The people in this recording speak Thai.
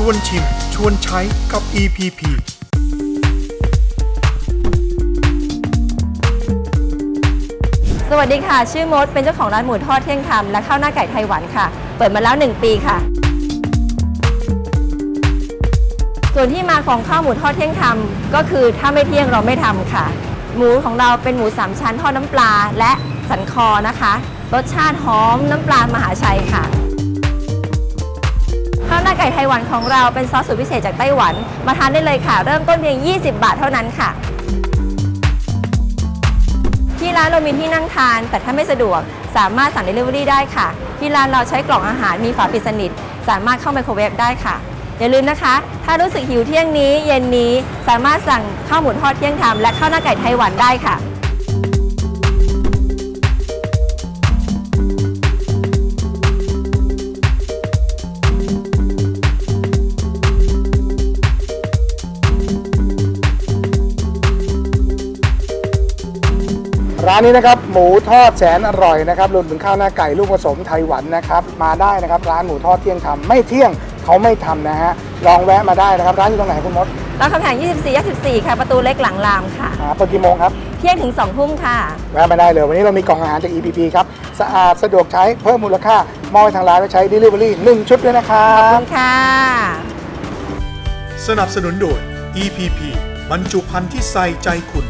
ชวนชิม ชวนใช้กับ EPP สวัสดีค่ะ ชื่อมดเป็นเจ้าของร้านหมูทอดเที่ยงธรรมและข้าวหน้าไก่ไต้หวันค่ะ เปิดมาแล้ว 1 ปีค่ะ ส่วนที่มาของข้าวหมูทอดเที่ยงธรรมก็คือถ้าไม่เที่ยงเราไม่ทำค่ะ หมูของเราเป็นหมูสามชั้นทอดน้ำปลาและสันคอนะคะ รสชาติหอมน้ำปลามหาชัยค่ะ น้าไก่ไต้หวันของเราเป็นซอสสูตรพิเศษจากไต้หวัน มาทานได้เลยค่ะ เริ่มต้นเพียง 20 บาทเท่านั้นค่ะ ที่ร้านเรามีที่นั่งทาน แต่ถ้าไม่สะดวกสามารถสั่ง Delivery ได้ค่ะ ที่ร้านเราใช้กล่องอาหารมีฝาปิดสนิท สามารถเข้าไมโครเวฟได้ค่ะ อย่าลืมนะคะ ถ้ารู้สึกหิวเที่ยงนี้ เย็นนี้สามารถสั่งข้าวหมูทอดเที่ยงธรรมและข้าวหน้าไก่ไต้หวันได้ค่ะ ร้านนี้นะครับหมูทอดแสนอร่อยนะครับรวมถึงข้าวหน้าไก่ลูกผสมไทยหวันนะครับมาได้นะครับร้านหมูทอดเที่ยงธรรมไม่เที่ยงเขาไม่ทำนะฮะลองแวะมาได้นะครับร้านอยู่ตรงไหนคุณมดรามคำแหง24ย่14 ค่ะ ประตูเล็กหลังรามค่ะอ่าเปิดกี่โมงครับ เที่ยงถึง2ทุ่มค่ะ แวะมาได้เลยวันนี้เรามีกล่องอาหารจาก EPP ครับสะอาดสะดวกใช้เพิ่มมูลค่ามอบให้ทางร้านและใช้ Delivery 1 ชุดด้วยนะครัขอบบ คุณค่ะ สนับสนุนโดย EPP บรรจุภัณฑ์ที่ใส่ใจคุณ